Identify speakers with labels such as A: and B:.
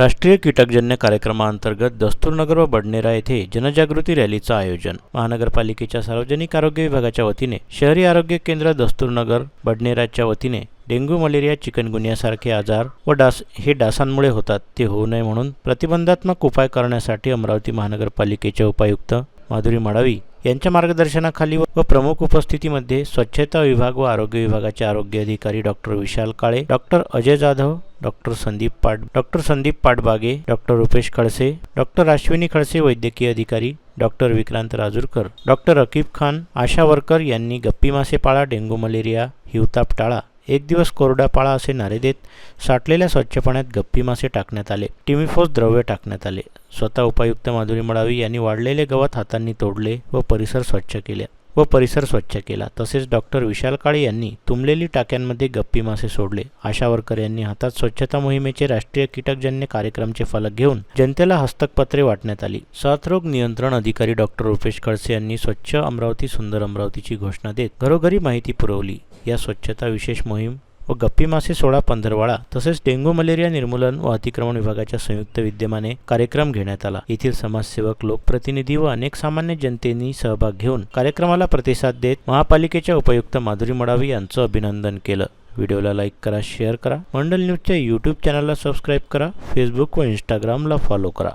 A: राष्ट्रीय कीटकजन्य कार्यक्रमाअंतर्गत दस्तूरनगर व बडनेरा येथे जनजागृती रॅलीचं आयोजन. महानगरपालिकेच्या सार्वजनिक आरोग्य विभागाच्या वतीने शहरी आरोग्य केंद्र दस्तूरनगर बडनेराच्या वतीने डेंग्यू मलेरिया चिकनगुनियासारखे आजार व डास हे डासांमुळे होतात ते होऊ नये म्हणून प्रतिबंधात्मक उपाय करण्यासाठी अमरावती महानगरपालिकेचे उपायुक्त माधुरी माडावी यांच्या मार्गदर्शनाखाली व प्रमुख उपस्थितीमध्ये स्वच्छता विभाग व आरोग्य विभागाचे आरोग्य अधिकारी doctor Vishal Kale doctor Ajay Jadhav doctor Sandeep पाट doctor Sandeep Patbage doctor Rupesh Khadse doctor Ashwini Khadse वैद्यकीय अधिकारी doctor Vikrant Rajurkar doctor Rakib Khan ASHA worker यांनी गप्पी मासे पाळा डेंग्यू मलेरिया हिवताप टाळा. एक दिवस कोरडा पाळा असे नारे देत साठलेल्या स्वच्छ पाण्यात गप्पी मासे टाकण्यात आले. टिमिफोस द्रव्य टाकण्यात आले. स्वतः उपायुक्त माधुरी मडावी यांनी वाढलेले गवत हातांनी तोडले व परिसर स्वच्छ केले. व परिसर स्वच्छ केला. तसेच डॉक्टर विशाल काळे यांनी तुंबलेली टाक्यांमध्ये गप्पी मासे सोडले. आशा वर्कर यांनी हातात स्वच्छता मोहिमेचे राष्ट्रीय कीटकजन्य कार्यक्रमचे फलक घेऊन जनतेला हस्तकपत्रे वाटण्यात आली. साथरोग नियंत्रण अधिकारी डॉक्टर रुपेश खडसे यांनी स्वच्छ अमरावती सुंदर अमरावतीची घोषणा देत घरोघरी माहिती पुरवली. या स्वच्छता विशेष मोहीम व गप्पी मासे सोळा पंधरवाडा तसेच डेंग्यू मलेरिया निर्मूलन व अतिक्रमण विभागाच्या संयुक्त विद्यमाने कार्यक्रम घेण्यात आला. येथील समाजसेवक लोकप्रतिनिधी व अनेक सामान्य जनतेनी सहभाग घेऊन कार्यक्रमाला प्रतिसाद देत महापालिकेच्या उपयुक्त माधुरी मडावी यांचं अभिनंदन केलं. व्हिडिओला लाईक करा शेअर करा. मंडल न्यूजच्या यूट्यूब चॅनलला सबस्क्राईब करा. फेसबुक व इंस्टाग्रामला फॉलो करा.